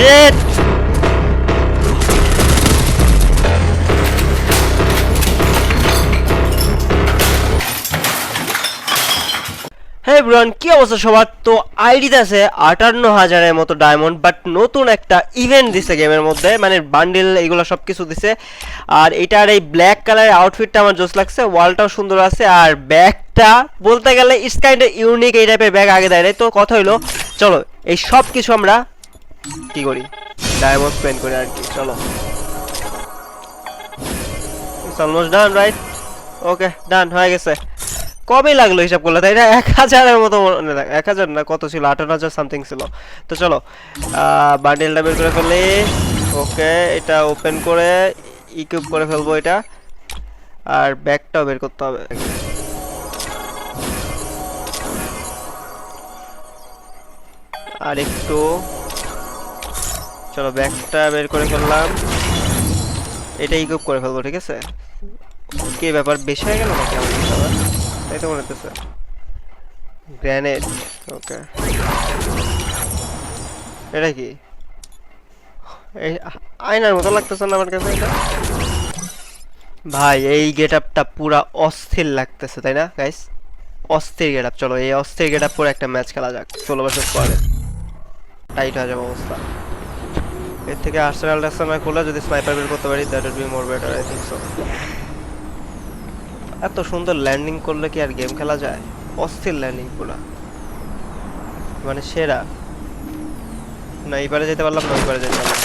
Sheet হ্যাঁ bran কি অবস্থা সবার? তো আইডিতে আছে আটান্ন হাজারের মতো ডায়মন্ড বাট নতুন একটা ইভেন্ট দিছে গেমের মধ্যে মানে বান্ডিল এগুলো সব কিছু দিছে। আর এটার এই ব্ল্যাক কালারের আউটফিটটা আমার জোস লাগছে ওয়ালটাও সুন্দর আছে, আর ব্যাগটা বলতে গেলে ইটস কাইন্ড ইউনিক এই টাইপের ব্যাগ আগে দেয় তো কথা হইল, চলো, এই সব কিছু আমরা কি করি? ডায়মন্ড স্পেন্ড করি আর কি, চলো। অলমোস্ট ডান রাইট ওকে ডান হয়ে গেছে। কবে লাগল হিসাব করলে? তাই না? এক হাজারের মতো মনে এক হাজার না, কত ছিল? আঠারো হাজার সামথিং ছিল। তো চলো বান্ডেলটা বের করে ফেলি। ওকে এটা ওপেন করে ইকুইপ করে ফেলব এটা। আর ব্যাগটাও বের করতে হবে। আর একটু চলো ব্যাগটা বের করে ফেললাম। এটা ইকুইপ করে ফেলব, ঠিক আছে? কি ব্যাপার, বেশি হয়ে গেল নাকি আমার জিনিস আবার? তাই তো মনে হতেছে গ্র্যানেড ওকে এটা কি? আয়নার মতো লাগতেছে না আমার কাছে এটা? ভাই, এই গেট আপটা পুরা অস্থির লাগতেছে, তাই না গাইস অস্থির গেট আপ চলো, এই অস্থির গেট আপ পরে একটা ম্যাচ খেলা যাক। ষোলো বছর পরে টাইট হয়ে যাবে অবস্থা। এর থেকে আর্সেনাল টার্সেনাল খুলে যদি স্নাইপার বের করতে পারি that would be more better I think so এত সুন্দর ল্যান্ডিং করলে কি আর গেম খেলা যায়? অস্থির ল্যান্ডিং পুরা। মানে সেরা। না এইবারে যেতে পারলাম না ওইবারে যেতে পারলাম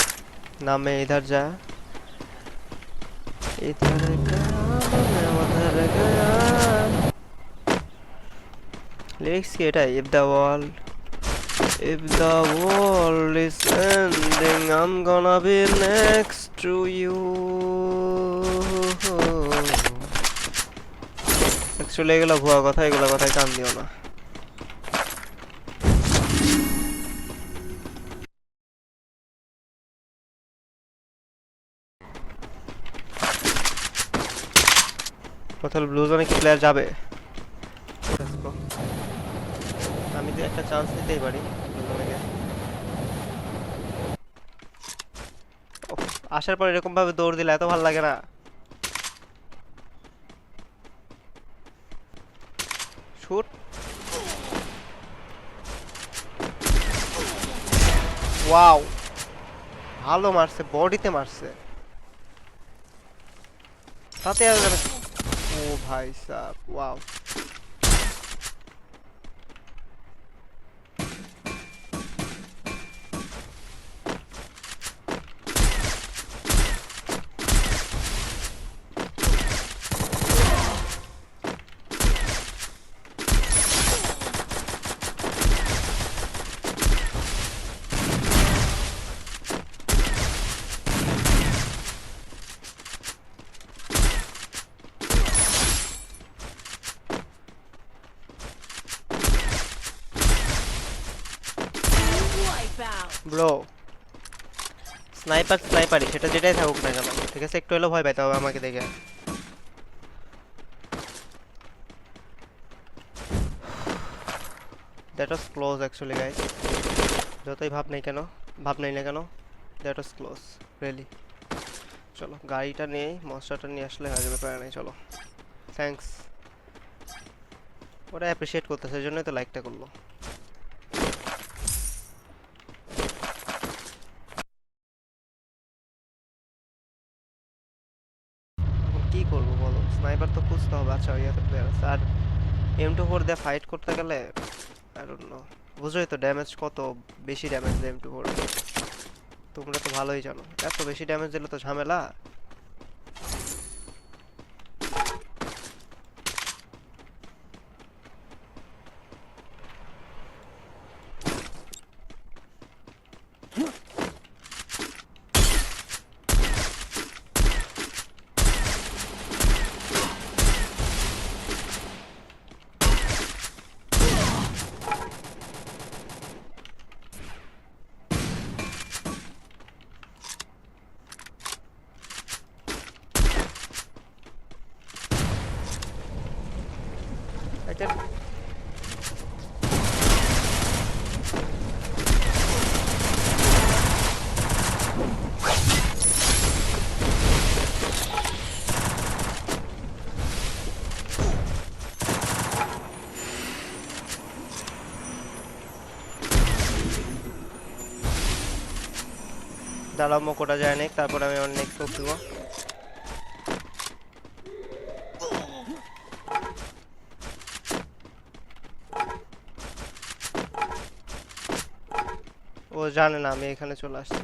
না। মে ইধার যা। লিরিক্স কি এটাই? If the world If the world is ending, I'm gonna be next to you. Actually, এগুলো ভুয়া কথা এগুলো কথায় কান দিও না কোথাও ব্লু জোনে কি প্লেয়ার যাবে. আমি তো একটা চান্স নিতেই পারি। আসার পর এরকম ভাবে দৌড় দিলে এত ভালো লাগে না। শুট ওয়াও ভালো মারছে, বডিতে মারছে। তাতে আর ও ভাই সাহ ওয়াও Wipeout. ব্রো স্নাইপার স্নাইপারই সেটা যেটাই থাকুক না কেন। ঠিক আছে? একটু হলেও ভয় পাইতে হবে আমাকে দেখে। That was close actually guys যতই ভাব নেই কেন, ভাব নেই না কেন দ্যাট ওয়াজ ক্লোজ রিয়েলি চলো, গাড়িটা নিয়ে মশলাটা নিয়ে আসলে হয়ে যাবে প্যারা নেই, চলো। থ্যাঙ্কস ওরা অ্যাপ্রিসিয়েট করতেছে, এই জন্যই তো লাইকটা করল এখন কি করব বলো স্নাইপার তো খুঁজতে হবে। আচ্ছা ইয়াতে প্লেয়ার আছে আর এম টু ফোর দিয়ে ফাইট করতে গেলে আর বুঝোই তো ড্যামেজ কত বেশি ড্যামেজ দেয় এম টু ফোর তোমরা তো ভালোই জানো। এত বেশি ড্যামেজ দিলে তো ঝামেলা এটা আরম্ভ করা যায় না তারপর আমি আমার নেক্সট দেবো ও জানে না, আমি এখানে চলে আসছি।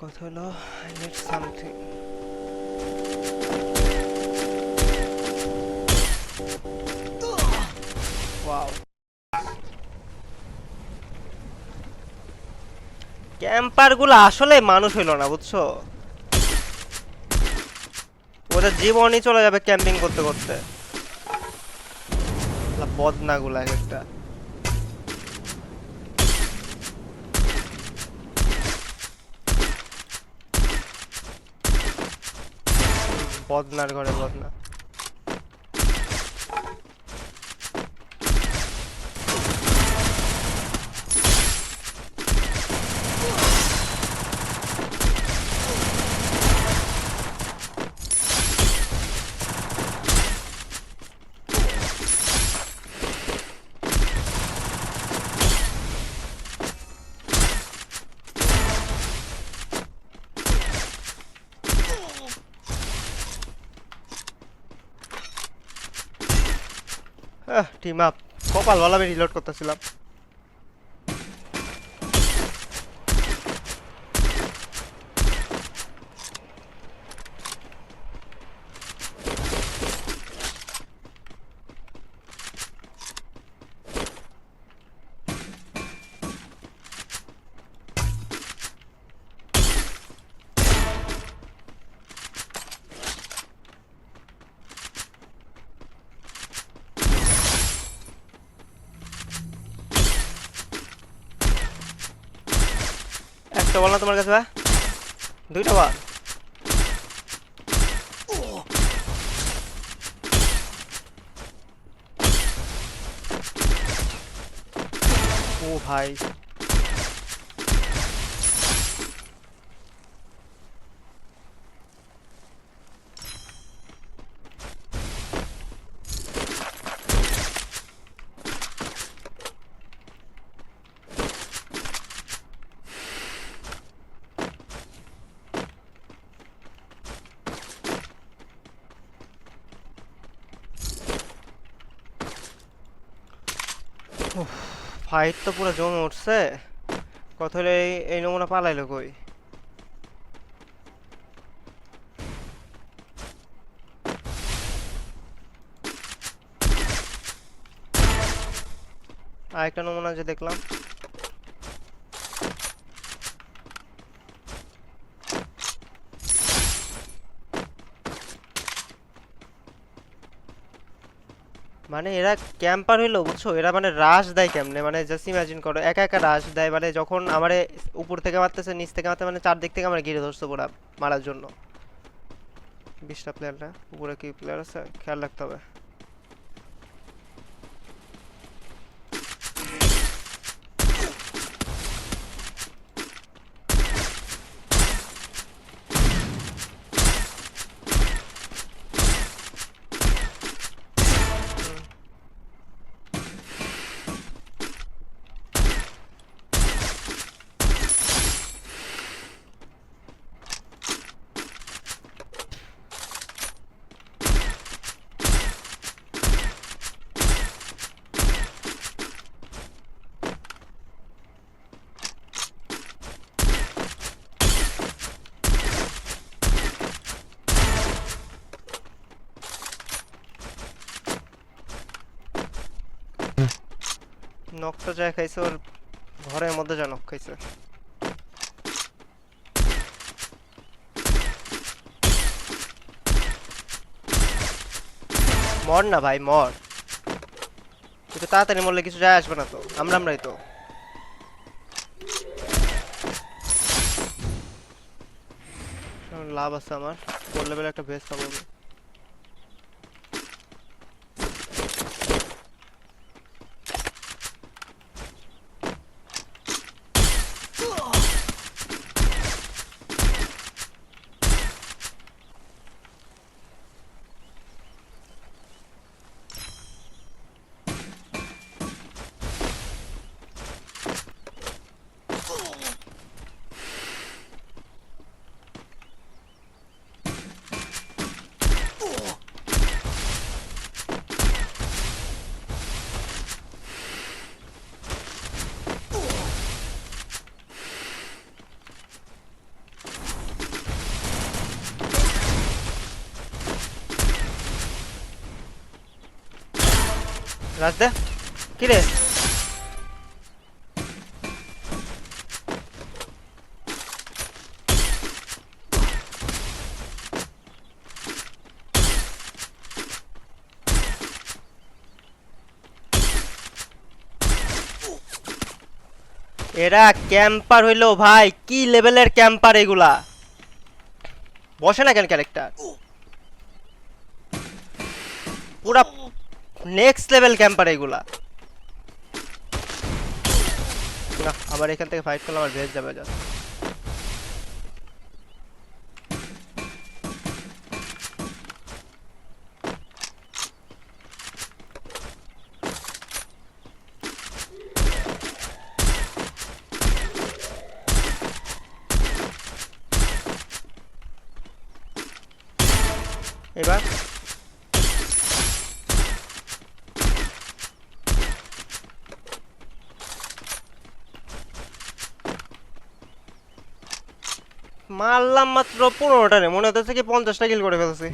কথা হলো আই নিড সামথিং ওয়াও ক্যাম্পারগুলো আসলে মানুষ হইল না, বুঝছ? ওদের জীবনই চলে যাবে ক্যাম্পিং করতে করতে। বদনা গুলা একটা। বদনার ঘরে বদনা। টিম আপ কপাল ভালো আমি রিলোড করতেছিলাম। একটা বল না তোমার কাছে ভাই দুইটা বল। ও ভাই। ফাইট তো পুরো জমে উঠছে। কত হলে এই নমুনা পালাইলো কই? আরেকটা নমুনা যে দেখলাম। মানে এরা ক্যাম্পার হইল, বুঝছ? এরা মানে রাশ দেয় কেমনে? মানে জাস্ট ইমাজিন করো, একা একা রাশ দেয় মানে যখন আমারে উপর থেকে মারতেছে, নিচ থেকে মারতে মানে চারদিক থেকে আমার ঘিরে ধরছে পুরা মারার জন্য। বিশটা প্লেয়ার না? উপরে কি প্লেয়ার আছে? খেয়াল রাখতে হবে। নখটা যা খাইছে, ওর ঘরের মধ্যে যা নখ খাইছে। মর না ভাই, মর। কিন্তু তাড়াতাড়ি মরলে কিছু যায় আসবে না তো আমরা আমরাই তো। লাভ আছে আমার লেভেল একটা ভেস্ট পাবো দে কি এরা ক্যাম্পার হইল ভাই। কি লেভেলের ক্যাম্পার এগুলা? বসে না কেন ক্যারেক্টার পুরা নেক্সট লেভেল ক্যাম্পার এগুলা। না আবার এখান থেকে ফাইট করলে আমার ভেজ যাবে যা মারলাম মাত্র পনেরোটা রে মনে হচ্ছে কি পঞ্চাশটা কিল করে ফেলছি।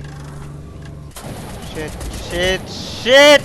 শেট শেট শেট